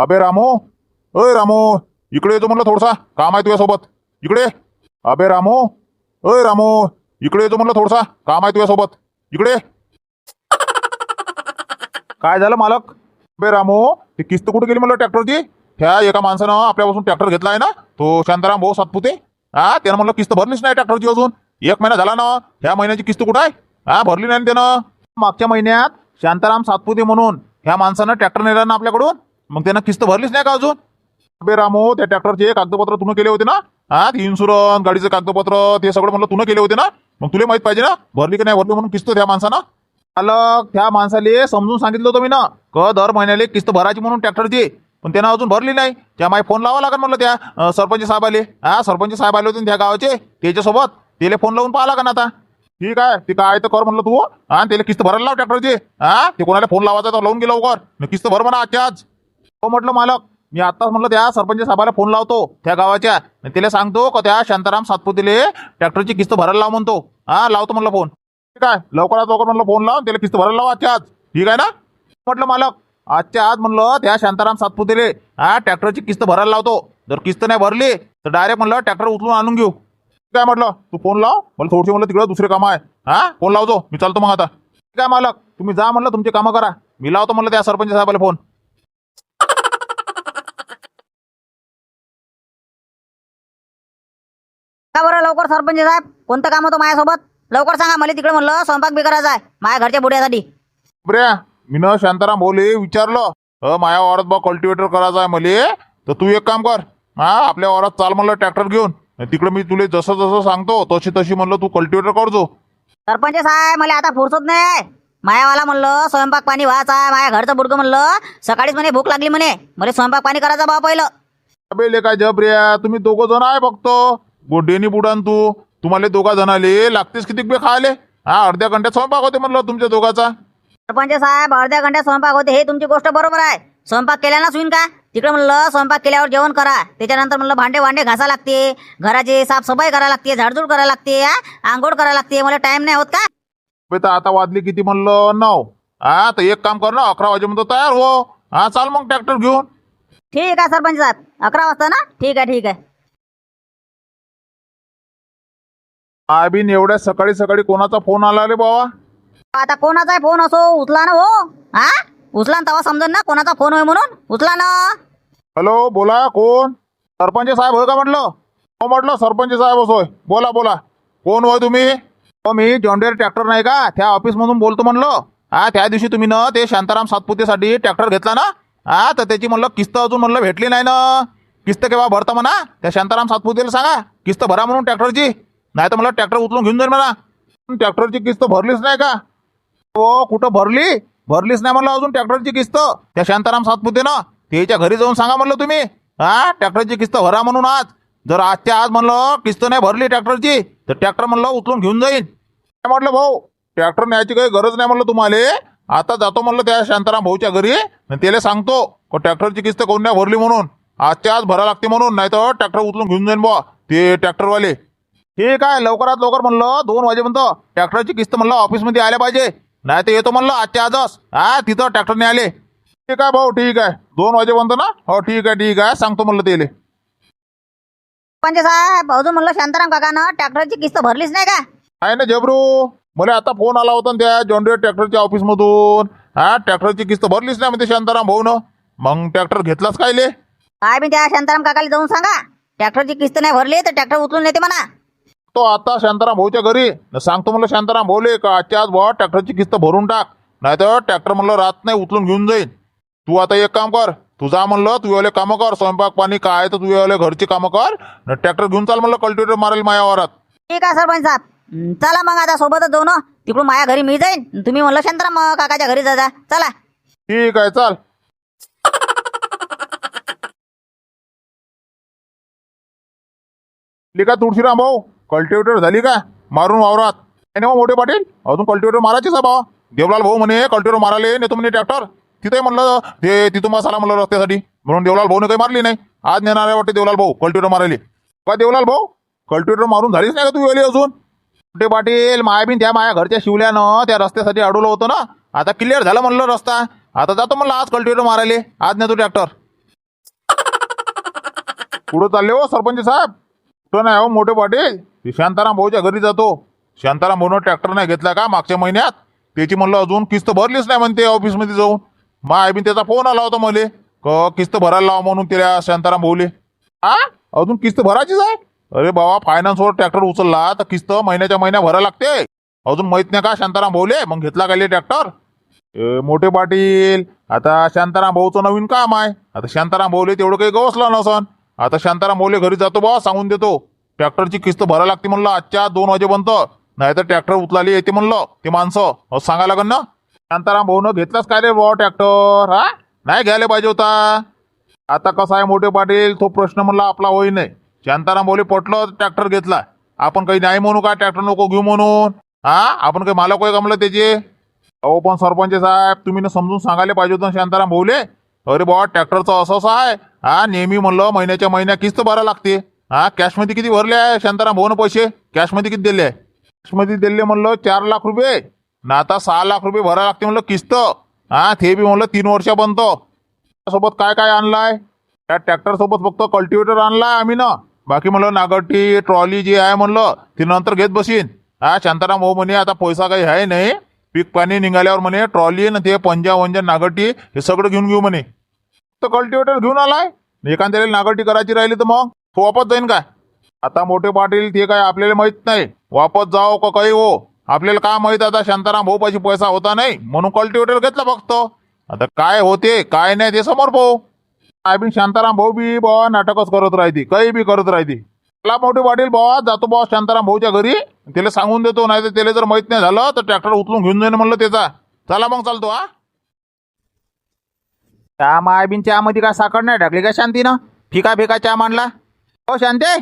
अबे रामो अय रामो इकडे येतो म्हणलं थोडसा. काम आहे तुझ्यासोबत. इकडे. अबे रामो अय रामो इकडे येतो म्हणलं थोडसा. काम आहे तुझ्यासोबत. इकडे. काय झालं मालक? अबे रामो ती किस्त कुठे गेली म्हणलं ट्रॅक्टरची? ह्या एका माणसानं आपल्यापासून ट्रॅक्टर घेतला आहे ना? तो शांताराम भाऊ सातपुते. हा त्यानं म्हणलं किस्त भरलीच नाही ट्रॅक्टरची अजून. एक महिना झाला ना. ह्या महिन्याची किस्त कुठं आहे? हा भरली नाही त्यानं. मागच्या महिन्यात शांताराम सातपुते म्हणून ह्या माणसानं ट्रॅक्टर नेला ना आपल्याकडून? मग त्यानं किस्त भरलीच नाही का अजून? अबे रामो त्या ट्रॅक्टरचे कागदपत्र तुम्ही केले होते ना? हा इन्शुरन्स गाडीचे कागदपत्र ते सगळं म्हणलं तुम्ही केले होते ना? मग तुला माहीत पाहिजे ना? भरली की नाही भरली म्हणून किस्त त्या माणसानं. मालक त्या माणसाले समजून सांगितलं होतं मी ना. क दर महिन्याले किस्त भरायची म्हणून ट्रॅक्टरची. पण त्यानं अजून भरली नाही. त्या माय फोन लावा लागेल म्हणलं त्या सरपंच साहेब आले हा सरपंच साहेब आले होते ना त्या गावाचे त्याच्यासोबत. त्याला फोन लावून पाहा लागेल आता. ठीक आहे ते काय तर कर म्हणलं तू. हा त्याला किस्त भरायला लाव ट्रॅक्टरची. हा ते कोणाला फोन लावायचा तर लावून गेला लवकर. किस्त भर म्हणा आजच्या आज हो म्हटलं मालक मी आत्ताच म्हटलं त्या सरपंच साहेबाला फोन लावतो त्या गावाच्या. आणि त्याला सांगतो का त्या शांताराम सातपुतीले ट्रॅक्टरची किस्त भरायला लाव म्हणतो. हा लावतो म्हटलं फोन. ठीक आहे लवकरात लवकर म्हणलं फोन लाव त्याला किस्त भरायला लाव आजच्या आज. ठीक आहे ना? म्हटलं मालक आजच्या आज म्हणलं त्या शांताराम सातपुतेले हा ट्रॅक्टरची किस्त भरायला लावतो. जर किस्त नाही भरली तर डायरेक्ट म्हणलं ट्रॅक्टर उचलून आणून घेऊ. काय म्हटलं तू फोन लाव. मला थोडीशी म्हणलं तिकडं दुसरे कामं आहे. हा फोन लावतो. मी चालतो मग आता. काय मालक तुम्ही जा म्हणलं तुमचे कामं करा. मी लावतो म्हणलं त्या सरपंच साहेबाला फोन. का बरं लवकर सरपंच साहेब. कोणतं काम होतं माझ्यासोबत? लवकर सांगा मला तिकडे म्हणलं स्वयंपाक बी करायचा आहे. माझ्या घरच्या बुड्यासाठी. बऱ्या मी न शांताराम भाऊले विचारलं. अ माया वावरात बा कल्टिवेटर करायचा आहे मले. तर तू एक काम कर. हा आपल्या वावरात चाल म्हणलं ट्रॅक्टर घेऊन. तिकडे मी तुले जसं जसं सांगतो तशी तशी म्हणलं तू कल्टिवेटर करजो सरपंच साहेब मला आता फुरसत नाही. आहे मायावाला म्हणलं स्वयंपाक पाणी व्हायचा आहे. माझ्या घरचं बुडकं म्हणलं सकाळीच म्हणे भूक लागली म्हणे. मला स्वयंपाक पाणी करायचा बा पहिलं. अबे ले काय जबऱ्या तुम्ही दोघं जण आहे फक्त. गोड्डेनी बुडान तू. तुम्हाला दोघा जणाले लागतेच किती बे खायले? हा अर्ध्या घंट्यात स्वयंपाक होते म्हणलं तुमच्या दोघाचा. सरपंच साहेब अर्ध्या घंट्यात स्वयंपाक होते हे तुमची गोष्ट बरोबर आहे. स्वयंपाक केल्यानंच होईन का? तिकडे म्हणलं स्वयंपाक केल्यावर जेवण करा. त्याच्यानंतर म्हणलं भांडे भांडे घासा लागते. घराची साफसफाई करा लागते झाडझूड करा लागते? आंघोळ करा लागते. मला टाइम नाही होत का? बे तर आता वाजली किती म्हणलं? नऊ. हा तर एक काम कर ना अकरा वाजेपर्यंत तयार हो. हा चाल मग ट्रॅक्टर घेऊन. ठीक आहे सरपंच साहेब. अकरा वाजता ना? ठीक आहे ठीक आहे. आबीन एवढ्या सकाळी सकाळी कोणाचा फोन आला रे बाबा आता कोणाचा फोन असो उचला ना हो. हा? उचला ना तेव्हा समजून ना कोणाचा फोन होय म्हणून. उचला ना. हॅलो बोला कोण? सरपंच साहेब होय का म्हटलं? हो म्हटलं सरपंच साहेब होय. बोला बोला. कोण होय तुम्ही? हो मी जॉन्डेर ट्रॅक्टर नाही का? त्या ऑफिसमधून बोलतो म्हणलं. हा त्या दिवशी तुम्ही ना ते शांताराम सातपुतेसाठी ट्रॅक्टर घेतला ना? हा तर त्याची म्हणलं किस्त अजून म्हणलं भेटली नाही ना. किस्त केव्हा भरता म्हणा? त्या शांताराम सातपुतेला सांगा. किस्त भरा म्हणून ट्रॅक्टरची नाही तर मला ट्रॅक्टर उचलून घेऊन जाईल मला ट्रॅक्टरची किस्त भरलीच नाही का? हो कुठं भरली? भरलीच नाही म्हणलं अजून ट्रॅक्टरची किस्त. त्या शांताराम सातपुते ना त्याच्या घरी जाऊन सांगा म्हणलं तुम्ही. हा ट्रॅक्टरची किस्त भरा म्हणून आज. जर आजच्या आज म्हणलं किस्त नाही भरली ट्रॅक्टरची तर ट्रॅक्टर म्हणलं उचलून घेऊन जाईन. काय म्हटलं भाऊ? ट्रॅक्टर न्यायची काही गरज नाही म्हणलं तुम्हाला. आता जातो म्हणलं त्या शांताराम भाऊच्या घरी त्याला सांगतो ट्रॅक्टरची किस्त कोण नाही भरली म्हणून. आजच्या आज भरा लागते म्हणून नाही तर ट्रॅक्टर उचलून घेऊन जाईन बुवा. ते ट्रॅक्टरवाले. ठीक आहे लवकरात लवकर म्हणलं दोन वाजेपर्यंत ट्रॅक्टरची किस्त म्हणलं ऑफिसमध्ये आल्या पाहिजे. नाही तर येतो म्हणलं आजच्या आजच. हा तिथं ट्रॅक्टरने आले. ठीक आहे भाऊ ठीक आहे. दोन वाजेपर्यंत ना? हो ठीक आहे ठीक आहे. सांगतो म्हणलं तेले सरपंच साहेब अजून म्हणलं शांताराम काकानं ट्रॅक्टरची किस्त भरलीच नाही का? आहे ना जबरू मला आता फोन आला होता ना त्या जॉन्डियर ट्रॅक्टरच्या ऑफिसमधून. हा ट्रॅक्टरची किस्त भरलीच नाही म्हणते शांताराम भाऊ न मग ट्रॅक्टर घेतलाच कायले काय मी त्या शांताराम काकाला जाऊन सांगा. ट्रॅक्टरची किस्त नाही भरली तर ट्रॅक्टर उचलून येते म्हणा. तो आता शांताराम भाऊच्या घरी. न सांगतो म्हणलं शांताराम भाऊले का आजच्या आज भाऊ ट्रॅक्टरची किस्त भरून टाक. नाही तर ट्रॅक्टर म्हणलं रात नाही उचलून घेऊन जाईन. तू आता एक काम कर. तू जा म्हणलं तू वाले कामं कर. स्वयंपाक पाणी काय तर तू वाले घरची कामं कर. न ट्रॅक्टर घेऊन चाल म्हणलं कल्टिवेटर मारेल माझ्या वावरात. ठीक आहे सरपंच साहेब. हं, चला मग आता सोबतच जाऊ ना. तिकडून माझ्या घरी मी जाईन. तुम्ही म्हणलं शांताराम अं, काकाच्या घरी जा जा. चला. ठीक आहे चाल. झाली का तुळशीराम भाऊ. कल्टिवेटर झाली का मारून वावरात. नाही ना हो, मोठे पाटील? अजून कल्टिवेटर मारायचीच आहे भाऊ देवलाल भाऊ म्हणे कल्टिवेटर मारायला नेतो म्हणे ट्रॅक्टर. तिथे म्हणलं ते तिथून मसाला म्हणलं रस्त्यासाठी. म्हणून देवलाल भाऊने काही मारली नाही. आज नेणार आहे वाटते देवलाल भाऊ कल्टिवेटर मारायला. का देवलाल भाऊ? कल्टिवेटर मारून झालीच नाही का तू वेळी अजून? मोठे पाटील मायाबीन त्या माया घरच्या शिवल्यानं त्या रस्त्यासाठी अडवलं होतं ना. आता क्लिअर झालं म्हणलं रस्ता. आता जातो म्हणलं आज कल्टिवेटर मारायले. आज नेतो ट्रॅक्टर. पुढं चालले हो सरपंच साहेब. कुठं नाही हो मोठे पाटील. ते शांताराम भाऊच्या घरी जातो. शांताराम भाऊनं ट्रॅक्टर नाही घेतला का मागच्या महिन्यात? त्याची म्हणलं अजून किस्त भरलीच नाही म्हणते ऑफिसमध्ये जाऊन. मग आई बी त्याचा फोन आला होता मले. क किस्त भरायला लावा म्हणून त्याला शांताराम भाऊले. हा अजून किस्त भरायचीच आहे? अरे बाबा फायनान्सवर ट्रॅक्टर उचलला तर किस्त महिन्याच्या महिन्या भरायला लागते. अजून माहीत नाही का शांताराम भाऊले? मग घेतला का ट्रॅक्टर मोठे पाटील आता शांताराम भाऊचं नवीन काम आहे. आता शांताराम भाऊले तेवढं काही गवसलं नसन. आता शांताराम भाऊले घरी जातो बा सांगून देतो. ट्रॅक्टरची किस्त भरा लागते म्हणलं आजच्या दोन वाजेपर्यंत. नाही तर ट्रॅक्टर उचलाली येते म्हणलं ते माणसं. असं सांगायला लागन ना? शांताराम भाऊनं घेतलाच काय रे भाऊ ट्रॅक्टर? हा? नाही घ्यायला पाहिजे होता. आता कसा आहे मोठे पाटील तो प्रश्न म्हणला आपला होई नाही शांताराम भाऊले पटलं ट्रॅक्टर घेतला. आपण काही नाही म्हणू का? ट्रॅक्टर नको घेऊ म्हणून. हा? आपण काही मालक होय गमलं त्याचे? अहो पण सरपंच साहेब तुम्ही ना समजून सांगायला पाहिजे होतं शांताराम भाऊले. अरे बाबा ट्रॅक्टरचं असं असं आहे. हा नेहमी म्हणलं महिन्याच्या महिन्या किस्त भरायला लागते. हा कॅशमध्ये किती भरले आहे? शांताराम भाऊनं पैसे. कॅशमध्ये किती दिले? आहे कॅशमध्ये दिले म्हणलं चार लाख रुपये. ना आता सहा लाख रुपये भरायला लागते म्हणलं किस्त. हा ते बी म्हणलं तीन वर्ष बनतो सोबत काय काय आणलाय? त्या ट्रॅक्टरसोबत फक्त कल्टिवेटर आणलाय आम्ही ना. बाकी म्हणलं नागरटी ट्रॉली जी आहे म्हणलं ती नंतर घेत बसीन. हा शांताराम भाऊ म्हणे आता पैसा काही आहे नाही. पीक पाणी निघाल्यावर म्हणे ट्रॉली ना ते पंजा वंजा नागरटी हे सगळं घेऊन घेऊ म्हणे. तर कल्टिवेटर घेऊन आलाय. एखाद्याला नागरटी करायची राहिली तर मग? तो वापस जाईन काय? आता मोठे पाटील ते काय आपल्याला माहीत नाही. वापस जाओ का काही हो? आपल्याला काय माहीत आता शांताराम भाऊ पाशी पैसा होता नाही? म्हणून कल्टिवेटर घेतला फक्त. आता काय होते काय नाही ते समोर भाऊ काय बी शांताराम भाऊ बी बाबा नाटकच करत राहते काही बी करत राहते. मला मोठे पाटील बाबा जातो बाबा शांताराम भाऊच्या घरी. त्याला सांगून देतो नाही तर त्याला जर माहीत नाही झालं तर ट्रॅक्टर उचलून घेऊन जाईन म्हणलं त्याचा. चला मग चालतो हा. त्या मायबीन चहामध्ये काय साखर नाही टाकली का शांतीनं? फिका फिका चहा मांडला? ओ शांते.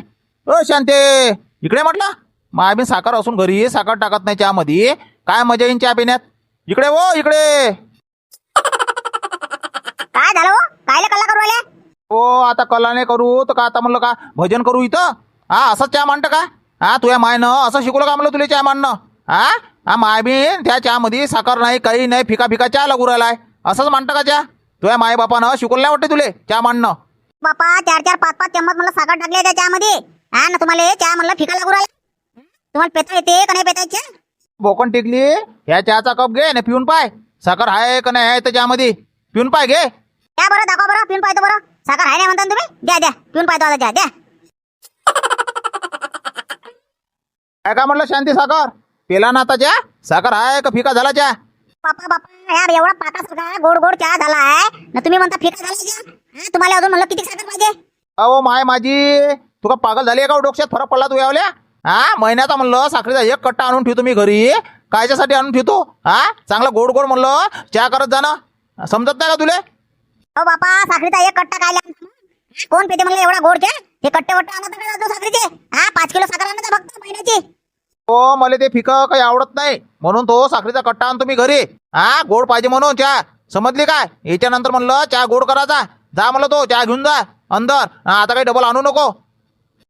ओ शांते. इकडे म्हटलं? मायबीन साखर असून घरी साखर टाकत नाही चहामध्ये. काय मजा येईन चहा पिण्यात? इकडे हो इकडे. काय झालं हो? कायले कल्ला करू आले हो आता कला नाही करू तर का आता म्हणलं का भजन करू इथं? हा असंच चहा मांडतं का? हा तुझ्या मायनं असं शिकवलं का म्हणलं तुला चहा मांडणं. हा हा मायबीन त्या चहामध्ये साखर नाही काही नाही फिका फिका चहा लागू राहिलाय. असंच मांडतं का चहा? तुझ्या माय बापानं शिकवलं नाही वाटते तुले चहा मांडणं. बापा चार चार पाच पाच चम्मच मला साखर टाकले त्या चहामध्ये. हा ना तुम्हाला चहा म्हणलं फिका लागू राहिला. तुम्हाला पेता येते का नाही पेता येत चहा? बोकन टिकली ह्या चहाचा कप घे ना पिऊन पाय. साखर आहे का नाही आहे तर चहामध्ये? पिऊन पाय घे. द्या बरं दाखवा बरं पिऊन पाहतो बरं. साखर आहे नाही म्हणता ना तुम्ही? द्या द्या पिऊन पाहतो आता चहा द्या. काय का म्हटलं शांती साखर? पेला ना आता चहा? साखर आहे का फिका झाला चहा? बापा बापा यार एवढा पाकासारखा गोड गोड चहा झाला आहे. ना तुम्ही म्हणता फिका झाला चहा? हा तुम्हाला अजून म्हणलं किती साखर पाहिजे? अहो माय माझी. तुका पागल झाली का हो डोक्यात? फरक पडला तू यावल्या? हा महिन्याचा म्हणलं साखरेचा एक कट्टा आणून ठेवतो मी घरी. कायच्यासाठी आणून ठेवतो? हा चांगला गोड गोड म्हणलं चहा करत जाणं समजत नाही का तुले? हो बापा साखरीचा एक कट्टा काय कोण पेते म्हणलं एवढा गोड चहा? हे कट्टे वट्टे आणत साखरीचे. हा पाच किलो साखर आणत फक्त महिन्याची. हो मला ते फिकं काही आवडत नाही. म्हणून तो साखरेचा कट्टा आणतो मी घरी. हा गोड पाहिजे म्हणून चहा. समजली काय? याच्यानंतर म्हणलं चहा गोड करायचा. जा म्हणलं तो चहा घेऊन जा अंदर. आता काही डबल आणू नको.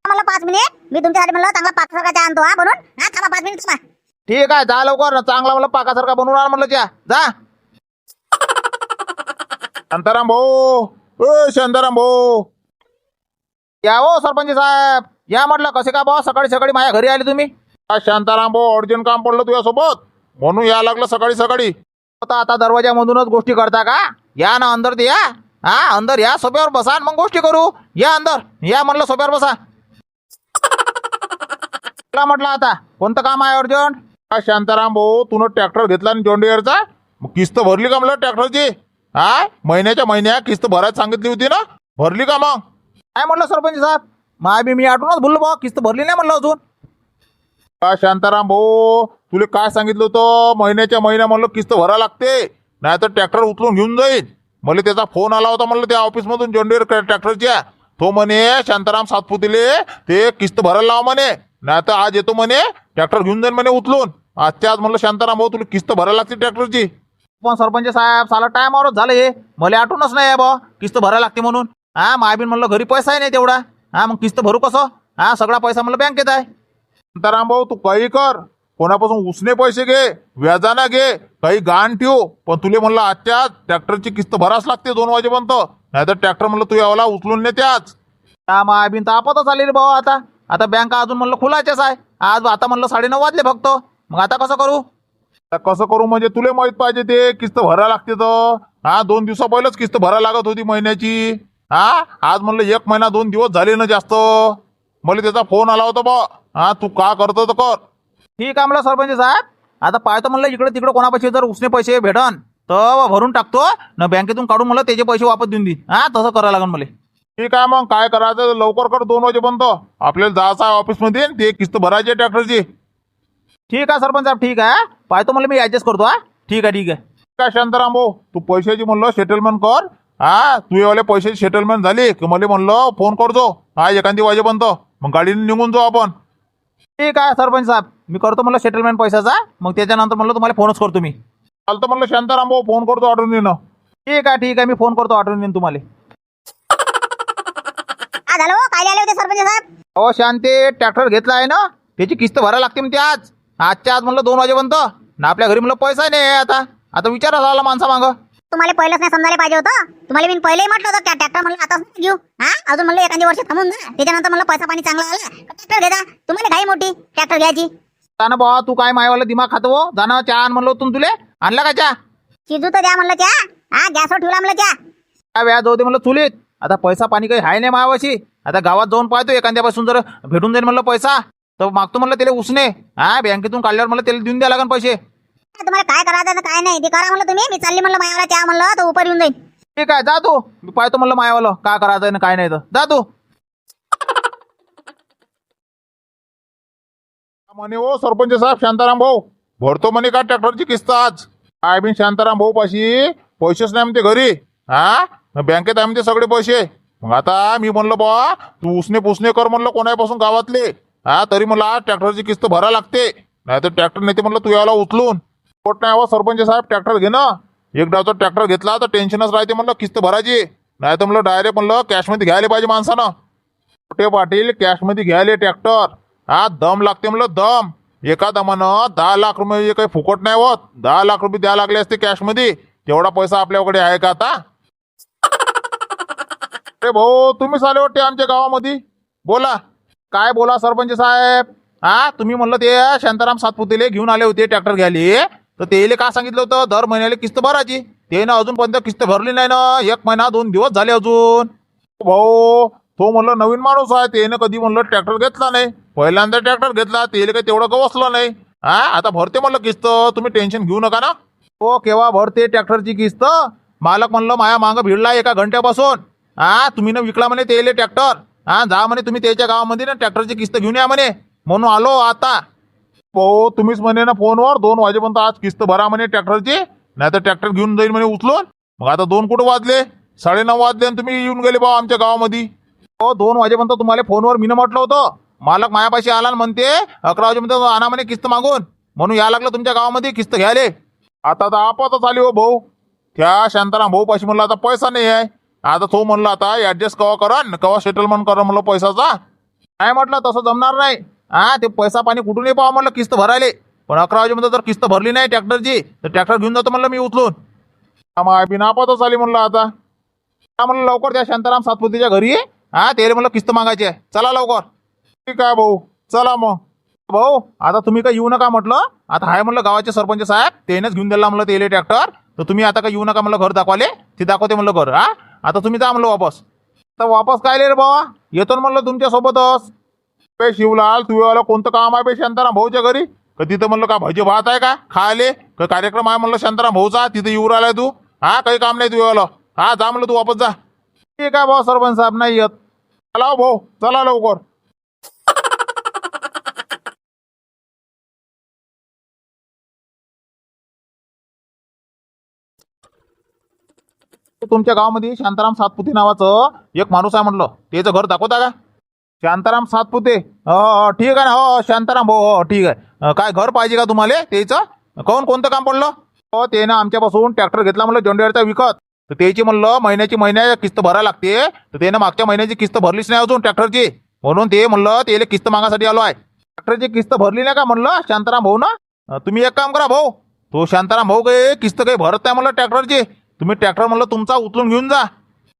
मला पाच मिनिट मी तुमच्यासाठी म्हणलं चांगला पाच चहा आणतो हा बनून हा थांबा पाच मिनिट थांबा. ठीक आहे जा लवकर चांगला म्हणलं पाकासारखा बनवून आण म्हणलं चहा. जा. शांताराम भाऊ. ओ शांताराम भाऊ. या हो सरपंच साहेब. या म्हटलं कसे का बा सकाळी सकाळी माझ्या घरी आले तुम्ही? शांताराम भाऊ अर्जंट काम पडलं तुझ्यासोबत. म्हणून या लागलं सकाळी सकाळी. आता आता दरवाजामधूनच गोष्टी करता का? या ना अंदर ते या. हा अंदर या सोप्यावर बसा आणि मग गोष्टी करू. या अंदर या म्हणलं सोप्यावर बसा. चला म्हटलं आता कोणतं काम आहे अर्जंट हा शांताराम भाऊ तुनं ट्रॅक्टर घेतला ना जॉन्डियरचा मग किस्त भरली का म्हणलं ट्रॅक्टरची हा महिन्याच्या महिन्या किस्त भरायला सांगितली होती ना? भरली का मग? काय म्हटलं सरपंच साहेब? माय बी मी आठवूनच बोललो बा किस्त भरली नाही म्हणलं अजून. का शांताराम भाऊ तुला काय सांगितलं होतं? महिन्याच्या महिन्या म्हणलं किस्त भरा लागते नाही तर ट्रॅक्टर उचलून घेऊन जाईल मला त्याचा फोन आला होता म्हणलं त्या ऑफिसमधून जॉन्डियर ट्रॅक्टरच्या तो म्हणे शांताराम सातपुतीले ते किस्त भरायला लावा म्हणे. नाही तर आज येतो म्हणे ट्रॅक्टर घेऊन जाईन म्हणे उचलून. आजच्या आज म्हणलं शांताराम भाऊ तुला किस्त भरायला लागते ट्रॅक्टरची. पण सरपंच साहेब साला टायमावरच झालं हे. मला आठवणच नाही बा किस्त भरायला लागते म्हणून. हा मायबीन म्हणलं घरी पैसाही नाही तेवढा? हा मग किस्त भरू कसं? हा सगळा पैसा म्हणलं बँकेत आहे. शांताराम भाऊ तू काही कर. कोणापासून उसने पैसे घे व्याजाना घे काही गाण ठेव. पण तुले म्हणलं आजच्या आज ट्रॅक्टरची किस्त भराच लागते दोन वाजेपर्यंत. नाही तर ट्रॅक्टर म्हणलं तू यावला उचलून नेते आज त्या मायबीन तर आपतच आली रे भाऊ आता. आता बँका अजून म्हणलं खुलाच्याच आहे. आज आता म्हणलं साडेनऊ वाजले फक्त. मग आता कसं करू? आता कसं करू म्हणजे तुला माहीत पाहिजे ते किस्त भरायला लागते तर. हा दोन दिवसा पहिलेच किस्त भरायला लागत होती महिन्याची. हा आज म्हणलं एक महिना दोन दिवस झाले ना जास्त. मला त्याचा फोन आला होता बा. हा तू का करतो तर कर. ठीक आहे म्हणलं सरपंच साहेब. आता पाहतो म्हणलं इकडे तिकडे कोणापाशी जर उसने पैसे भेटन तर भरून टाकतो. न बँकेतून काढून मला त्याचे पैसे वापस देऊन देईन हा तसं करावं लागेल मला. ठीक आहे मग काय करायचं? लवकर कर दोन वाजेपर्यंत. आपल्याला जायचं आहे ऑफिसमध्ये ते किस्त भरायची आहे ट्रॅक्टरची. ठीक आहे सरपंच साहेब ठीक आहे. पाहतो मला मी ॲडजस्ट करतो हा. ठीक आहे ठीक आहे. काय शांताराम भाऊ तू पैशाची म्हणलं सेटलमेंट कर. हा तू वाले पैशाची सेटलमेंट झाली की मला म्हणलं फोन करतो हा एखादी वाजेपर्यंत. मग गाडीने निघून जाऊ आपण. ठीक आहे सरपंच साहेब मी करतो म्हणलं सेटलमेंट पैशाचा मग त्याच्यानंतर म्हणलं तुम्हाला फोनच करतो मी. चालतं म्हणलं शांताराम भाऊ फोन करतो ऑर्डर देणं. ठीक आहे ठीक आहे मी फोन करतो आठवण देईन तुम्हाला. हा झालं हो काय आले होते सरपंच साहेब? हो शांती ट्रॅक्टर घेतला आहे ना त्याची किस्त भरायला लागते म्हणते आज. आजच्या आज म्हणलं दोन वाजेपर्यंत. ना आपल्या घरी म्हणलं पैसा नाही आहे आता. आता विचारा झाला माणसा मागं तुम्हाला पहिलंच नाही समजायला पाहिजे होतं? तुम्हाला मी पहिलेही म्हटलं होतं ट्रॅक्टर म्हणलं आताच नाही घेऊ. हा? अजून म्हणलं एखादी वर्ष थांबून जा. त्याच्यानंतर म्हणलं पैसा पाणी चांगला आला. ट्रॅक्टर घेता तुम्हाला घाई मोठी. ट्रॅक्टर घ्यायची. ना बाबा तू काय मायवाला दिमाग खातो हो जाणं चहा आण म्हणलं होतं ना तुले? आणला का चहा? शिजू तर द्या म्हणलं चहा. हा गॅसवर ठेवला म्हणलं चहा. काय व्याज होते म्हणलं चुलीत. आता पैसा पाणी काही आहे नाही मायावाशी. आता गावात जाऊन पाहतो एखाद्यापासून जर भेटून जाईल म्हणलं पैसा. तर मागतो म्हणलं त्याला उसने. हा बँकेतून काढल्यावर मला त्याला देऊन द्या लागन पैसे. तुम्हाला काय करायचं ना काय नाही ते करा म्हणलं तुम्ही. मी चालली म्हणलं मायाला चहा म्हणलं तर उपर येऊन जाईल ठीक आहे जा तू. मी पाहतो म्हणलं मायावालं काय करायचं ना काय नाही तर. जा तू. म्हणे हो सरपंच साहेब शांताराम भाऊ भरतो म्हणे का ट्रॅक्टरची किस्त आज? काय बिन शांताराम भाऊ पाशी पैसेच नाही म्हणते घरी. हा? मग बँकेत आहे म्हणते सगळे पैसे. मग आता मी म्हणलं बा तू उसने पुसणे कर म्हणलं कोणापासून गावातले. हा तरी मला ट्रॅक्टरची किस्त भरा लागते. नाही तर ट्रॅक्टर नेते म्हणलं तू याला उचलून. कोट नाही हवा सरपंच साहेब ट्रॅक्टर घे ना. एक डावचा ट्रॅक्टर घेतला तर टेन्शनच राहते म्हणलं किस्त भरायची. नाही तर म्हणलं डायरेक्ट म्हणलं कॅशमध्ये घ्यायला पाहिजे माणसानं. छोटे पाटील कॅशमध्ये घ्यायले ट्रॅक्टर हा दम लागते म्हणलं दम. एका दमानं दहा लाख रुपये काही फुकट नाही होत. दहा लाख रुपये द्या लागले असते कॅशमध्ये तेवढा पैसा आपल्याकडे आहे का आता? अरे भाऊ तुम्हीच आले वाटते आमच्या गावामध्ये. बोला. काय बोला सरपंच साहेब? हा तुम्ही म्हणलं ते शांताराम सातपुतेले घेऊन आले होते ट्रॅक्टर घ्यायले. तर तेले का सांगितलं होतं? दर महिन्याला किस्त भरायची. ते ना अजूनपर्यंत किस्त भरली नाही ना. एक महिना दोन दिवस झाले अजून. भाऊ तो म्हणलं नवीन माणूस आहे. त्यानं कधी म्हणलं ट्रॅक्टर घेतला नाही. पहिल्यांदा ट्रॅक्टर घेतला. त्याला काही तेवढं गवसलं नाही. हा आता भरते म्हणलं किस्त. तुम्ही टेन्शन घेऊ नका ना. हो केव्हा भरते ट्रॅक्टरची किस्त? मालक म्हणलं माया मागं भिडला एका घंट्यापासून. हा तुम्ही ना विकला म्हणे तेले ट्रॅक्टर. हा जा म्हणे तुम्ही त्याच्या गावामध्ये ना ट्रॅक्टरची किस्त घेऊन या म्हणे. म्हणून आलो आता. भाऊ तुम्हीच म्हणे ना फोनवर दोन वाजेपर्यंत आज किस्त भरा म्हणे ट्रॅक्टरची नाही तर ट्रॅक्टर घेऊन जाईल म्हणे उचलून. मग आता दोन कुठं वाजले? साडेनऊ वाजले आणि तुम्ही येऊन गेले भाऊ आमच्या गावामध्ये. हो दोन वाजेपर्यंत तुम्हाला फोनवर मी म्हटलं होतं. मालक मायापाशी आला म्हणते अकरा वाजेपर्यंत आणा म्हणे किस्त मागून. म्हणून या लागलं तुमच्या गावामध्ये किस्त घ्यायले. आता तर आपातच आली हो भाऊ. त्या शांताराम भाऊ पाशी म्हणलं आता पैसा नाही आहे. आता तो म्हणलं आता ॲडजस्ट कवा करा कवा सेटलमेंट करा म्हणलं पैसाचा काय म्हटलं तसं जमणार नाही. हा ते पैसा पाणी कुठूनही पाहा म्हणलं किस्त भरायले. पण अकरा वाजेपर्यंत जर किस्त भरली नाही ट्रॅक्टरची तर ट्रॅक्टर घेऊन जातो म्हणलं मी उचलून. मग बिन आली म्हणलं आता. हा म्हणलं लवकर त्या शांताराम सातपुतीच्या घरी हा ते म्हणलं किस्त मागायची आहे. चला लवकर. ठीक आहे भाऊ. चला मग. भाऊ आता तुम्ही काय येऊ नका म्हटलं. आता हाय म्हणलं गावाचे सरपंच साहेब त्यानेच घेऊन दिला म्हणलं तेले ट्रॅक्टर. तर तुम्ही आता काय येऊ नका म्हणलं घर दाखवाले. ते दाखवते म्हणलं घर. हा आता तुम्ही जा म्हणलं वापस. तर वापस काय रे बाबा येतो ना म्हणलं तुमच्या सोबतच बे शिवलाल तुझ्यावाला कोणतं काम आहे बे शांताराम भाऊच्या घरी? का तिथं म्हणलं का भजी भात आहे का? खायले? का कार्यक्रम आहे म्हणलं शांताराम भाऊचा? तिथं येऊ राहिलाय तू? हा काही काम नाही तुझ्यावाला हा जा म्हणलं तू वापस जा. ठीक आहे भाऊ सरपंच साहेब? नाही येत. चला हो भाऊ चला लवकर. तुमच्या गावामध्ये शांताराम सातपुती नावाचं एक माणूस आहे म्हटलं त्याचं घर दाखवता का? शांताराम सातपुते. हो हो ठीक आहे ना हो, हो शांताराम हो, हो हो ठीक आहे. अं, काय घर पाहिजे का तुम्हाला त्याचं कोण कोणतं काम पडलं? हो ते ना आमच्यापासून ट्रॅक्टर घेतला म्हणलं जोंडेरचा विकत. तर त्याची म्हणलं महिन्याची महिन्या किस्त भरायला लागते. तर त्यानं मागच्या महिन्याची किस्त भरलीच नाही अजून ट्रॅक्टरची. म्हणून ते म्हणलं त्याला किस्त मागासाठी आलो आहे. ट्रॅक्टरची किस्त भरली नाही का म्हणलं शांताराम भाऊ ना? अं, तुम्ही एक काम करा भाऊ. तो शांताराम भाऊ काही किस्त काही भरत नाही म्हणलं ट्रॅक्टरची. तुम्ही ट्रॅक्टर म्हणलं तुमचा उचलून घेऊन जा.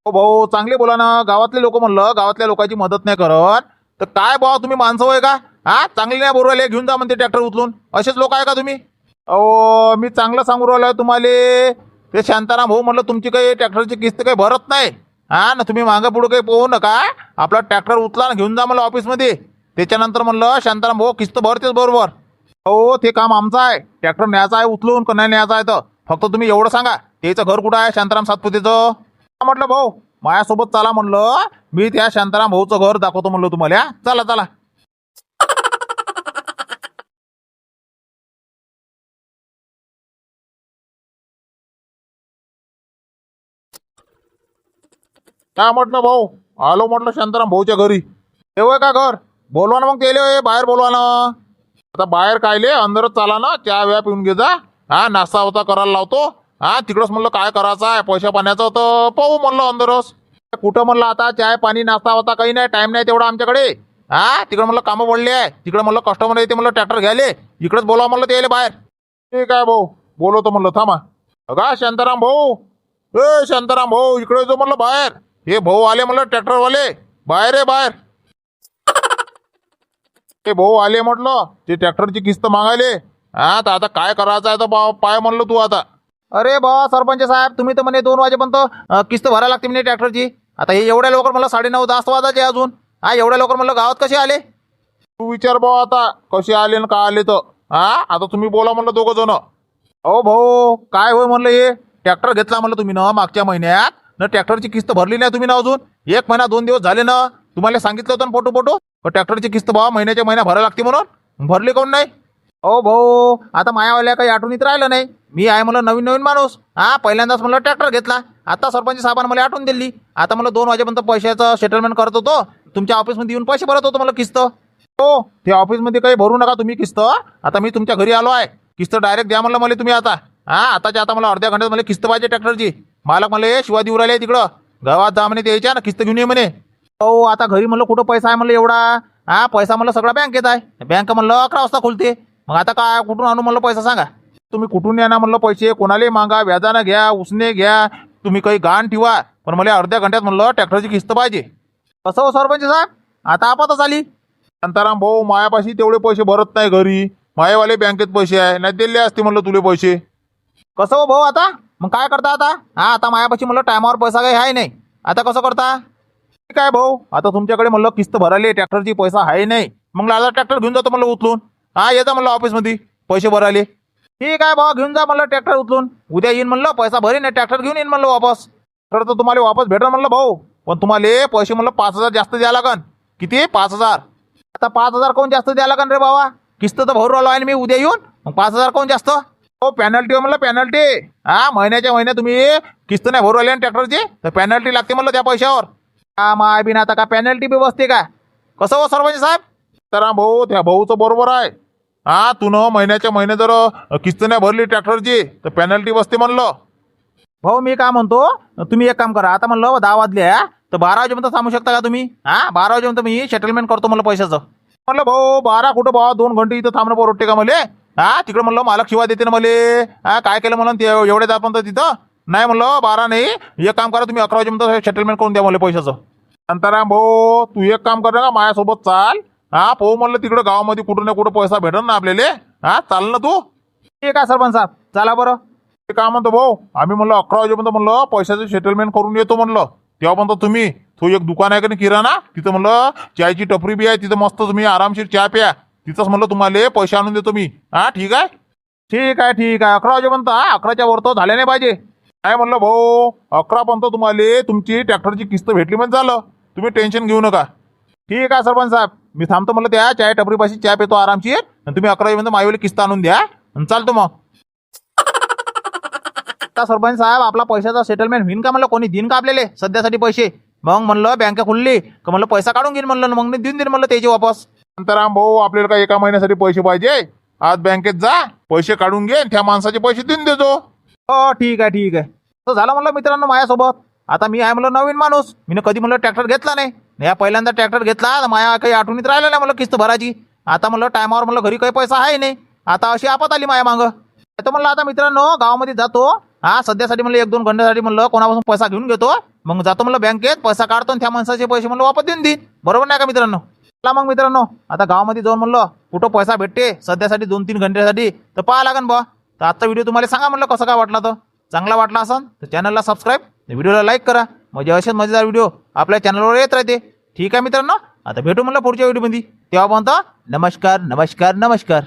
हो भाऊ चांगले बोला ना. गावातले लोक म्हणलं गावातल्या लोकांची मदत नाही करत. तर काय भाऊ तुम्ही माणसं होय का? हा? चांगली नाही बोलू राहिले घेऊन जा म्हणते ट्रॅक्टर उचलून. असेच लोक आहे का तुम्ही? अहो मी चांगलं सांगू राहिलो तुम्हाला. ते शांताराम भाऊ म्हणलं तुमची काही ट्रॅक्टरची किस्त काही भरत नाही. हा? ना तुम्ही मागं पुढं काही पोहू नका. आपला ट्रॅक्टर उचला ना घेऊन जा मला ऑफिसमध्ये. त्याच्यानंतर म्हणलं शांताराम भाऊ किस्त भरतेच बरोबर. हो ते काम आमचं आहे. ट्रॅक्टर न्यायचं आहे उचलून का नाही न्यायचं आहे तर? फक्त तुम्ही एवढं सांगा. त्याचं घर कुठं आहे? शांताराम सातपुतेचं? म्हटलं भाऊ माझ्यासोबत चला म्हणलं मी त्या शांताराम भाऊचं घर दाखवतो म्हणलं तुम्हाला चला चला. काय म्हटलं भाऊ आलो म्हटलं शांताराम भाऊच्या घरी. तेव्हा का घर? बोलवा ना मग केले बाहेर बोलवा ना. आता बाहेर कायले अंदरच चाला ना चहा व्या पिऊन घे जा. हा नाश्ता होता करायला लावतो. हा तिकडंच म्हणलं काय करायचं आहे? पैशा पाण्याचं तर पाहू म्हणलं अंदरच. कुठं म्हणलं आता? चाय पाणी नाश्ता होता काही नाही टाईम नाही तेवढा आमच्याकडे. हा तिकडं म्हणलं कामं पडले आहे. तिकडं म्हणलं कस्टमर येते म्हणलं ट्रॅक्टर घ्यायले. इकडंच बोलावं म्हणलं ते बाहेर. ठीक आहे भाऊ. बोलवतो म्हणलं थांबा. अगा शांताराम भाऊ. ए शांताराम भाऊ इकडे जो म्हणलं बाहेर. हे भाऊ आले म्हणलं ट्रॅक्टरवाले बाहेर आहे बाहेर. ते भाऊ आले म्हटलं ते ट्रॅक्टरची किस्त मागायले. हा तर आता काय करायचं आहे तर बा- पाय म्हणलं तू आता. अरे बा सरपंच साहेब तुम्ही तर म्हणे दोन वाजेपर्यंत किस्त भरायला लागते म्हणे ट्रॅक्टरची. आता हे एवढ्या लवकर मला साडेनऊ दहा वाजायचे अजून. हा एवढ्या लवकर म्हणलं गावात कसे आले? तू विचार भाऊ आता कसे आले ना का आले तर. हा आता तुम्ही बोला म्हणलं दोघं जण. अहो भाऊ काय होय म्हणलं हे? ट्रॅक्टर घेतला म्हणलं तुम्ही ना मागच्या महिन्यात? न ट्रॅक्टरची किस्त भरली नाही तुम्ही ना अजून? एक महिना दोन दिवस झाले ना? तुम्हाला सांगितलं होतं ना फोटो फोटो? ट्रॅक्टरची किस्त भावा महिन्याच्या महिना भरायला लागते म्हणून. भरली कोण नाही? ओ भाऊ आता मायावाल्या काही आठवणीत राहिलं नाही. मी आहे मला नवीन नवीन माणूस. हा पहिल्यांदाच मला ट्रॅक्टर घेतला. आता सरपंच साहेबांना मला आठवून दिली. आता मला दोन वाजेपर्यंत पैशाचं सेटलमेंट करत होतो. तुमच्या ऑफिसमध्ये येऊन पैसे भरत होतो मला किस्त. हो ते ऑफिसमध्ये काही भरू नका तुम्ही किस्त. आता मी तुमच्या घरी आलो आहे. किस्त डायरेक्ट द्या म्हणलं मला तुम्ही आता. हा आताच्या आता मला अर्ध्या घंट्यात मला किस्त पाहिजे ट्रॅक्टरची मालक मला हे शिवाजी देऊ तिकडं. गावात जा म्हणे द्यायच्या ना किस्त घेऊन ये म्हणे. हो आता घरी म्हणलं कुठं पैसा आहे म्हणलं एवढा? हा पैसा म्हणलं सगळा बँकेत आहे. बँक म्हणलं अकरा वाजता खुलते. मग आता काय कुठून आणू म्हणलं पैसा सांगा. तुम्ही कुठून या ना म्हणलं पैसे कोणालाही मागा व्याजानं घ्या उसने घ्या तुम्ही काही गाण ठेवा. पण मला अर्ध्या घंट्यात म्हणलं ट्रॅक्टरची किस्त पाहिजे. कसं हो सरपंच साहेब? आता आपातच आली. शांताराम भाऊ मायापाशी तेवढे पैसे भरत नाही घरी. मायावाले बँकेत पैसे आहे नाही दिले असते म्हणलं तुले पैसे. कसं हो भाऊ आता? मग काय करता आता? हा आता मायापाशी म्हणलं टायमावर पैसा काही आहे नाही. आता कसं करता? ठीक आहे भाऊ आता तुमच्याकडे म्हणलं किस्त भरायला ट्रॅक्टरची पैसा आहे नाही. मग लाजा ट्रॅक्टर घेऊन जातो म्हणलं उचलून. हा येता म्हणलं ऑफिसमध्ये पैसे भरायले ठीक आहे भाऊ घेऊन जा म्हणलं ट्रॅक्टर उचलून. उद्या येईन म्हणलं पैसा भरीन नाही ट्रॅक्टर घेऊन येईन म्हणलं वापस. तर तर तुम्हाला वापस भेटल म्हणलं भाऊ. पण तुम्हाला पैसे म्हणलं पाच हजार जास्त द्या लागन. किती? पाच हजार. आता पाच हजार कोण जास्त द्यायला लागन रे बाबा किस्त तर भरू आलो आहे ना मी उद्या येऊन. मग पाच हजार कोण जास्त? हो पॅनल्टी हो म्हणलं पॅनल्टी हा महिन्याच्या महिन्यात तुम्ही किस्त नाही भरू आले ना ट्रॅक्टरची तर पॅनल्टी लागते म्हणलं त्या पैशावर. का माय बिन आता का पॅनल्टी बी बसते का? कसं हो सरपंच साहेब? तर भाऊ त्या भाऊचं बरोबर आहे. हा तू न महिन्याच्या महिने जर किस्त नाही भरली ट्रॅक्टरची तर पॅनल्टी बसते म्हणलं. भाऊ मी काय म्हणतो तुम्ही एक काम करा. आता म्हणलं दहा वाजले आहे, तर बारा वाजेपर्यंत थांबू शकता का तुम्ही? हा बारा वाजेपर्यंत मी सेटलमेंट करतो म्हणलं पैशाचं. म्हणलं भाऊ बारा कुठं भाऊ दोन घंटे इथं थांबणं परवडते का मले? हा तिकडं म्हणलं मालक शिवाय देते ना मले. हा काय केलं म्हणून ते एवढे तर तिथं. नाही म्हणलं बारा नाही. एक काम करा तुम्ही अकरा वाजेपर्यंत सेटलमेंट करून द्या मला पैशाचं. शांताराम भाऊ तू एक काम कर ना माझ्यासोबत चाल. हा भाऊ म्हणलं तिकडं गावामध्ये कुठं ना कुठं पैसा भेटल ना आपल्याला. हा चाल ना तू. ठीक आहे सरपंच साहेब. चला बरं. ते काय म्हणतो भाऊ आम्ही म्हणलं अकरा वाजेपर्यंत म्हणलं पैशाचं सेटलमेंट करून येतो म्हणलं. तेव्हापर्यंत तुम्ही तो एक दुकान आहे का नाही किराणा? तिथं म्हणलं चायची टपरी बी आहे तिथं मस्त तुम्ही आरामशीर चहा प्या. तिथंच म्हणलं तुम्हाला पैसे आणून देतो मी. हा ठीक आहे? ठीक आहे ठीक आहे. अकरा वाजेपर्यंत हा अकराच्या वर झाले नाही पाहिजे. काय म्हणलं भाऊ अकरापर्यंत तुम्हाला तुमची ट्रॅक्टरची किस्त भेटली म्हणजे झालं. तुम्ही टेन्शन घेऊ नका. ठीक आहे सरपंच साहेब. मी थांबतो म्हणलं त्या चाय टपरीपाशी चहा पितो आरामशीर आणि तुम्ही अकरा वाजेपर्यंत माईवाली किस्त आणून द्या. आणि चालतो मग. आता सरपंच साहेब आपला पैशाचा सेटलमेंट होईन का म्हणलं? कोणी देईन का आपल्याला? सध्यासाठी पैसे. मग म्हणलं बँक खुलली. का म्हणलं पैसा काढून घेईन म्हणलं. मग मी देऊन देईन म्हणलं त्याचे वापस. शांताराम भाऊ आपल्याला काय एका महिन्यासाठी पैसे पाहिजे? आज बँकेत जा. पैसे काढून घे आणि त्या माणसाचे पैसे देऊन देतो हो ठीक आहे ठीक आहे. तर झालं म्हणलं मित्रांनो माझ्यासोबत. आता मी आहे म्हणलं नवीन माणूस. मी कधी म्हणलं ट्रॅक्टर घेतला नाही. या पहिल्यांदा ट्रॅक्टर घेतला तर माया काही आठवणीत राहिलं नाही मला किस्त भरायची. आता म्हणलं टायमावर म्हणलं घरी काही पैसा आहे नाही. आता अशी आपत आली माया मागं. तर म्हणलं आता मित्रांनो गावामध्ये जातो. हा सध्यासाठी म्हणलं एक दोन घंट्यासाठी म्हणलं कोणापासून पैसा घेऊन घेतो. मग जातो म्हणलं बँकेत पैसा काढतो आणि त्या माणसाचे पैसे म्हणलं वापस देऊन देईन बरोबर नाही का मित्रांनो? चला मग मित्रांनो आता गावामध्ये जाऊन म्हणलं कुठं पैसा भेटते? सध्यासाठी दोन तीन घंट्यासाठी. तर पाहा लागन बा. तर आजचा व्हिडिओ तुम्हाला सांगा म्हणलं कसं काय वाटला तर. चांगला वाटला असन तर चॅनलला सबस्क्राईब व्हिडिओला लाईक करा. म्हणजे असेच मजेदार व्हिडिओ आपल्या चॅनलवर येत राहते. ठीक आहे मित्रांनो? आता भेटू म्हणलं पुढच्या व्हिडिओमध्ये तेव्हा नमस्कार नमस्कार नमस्कार.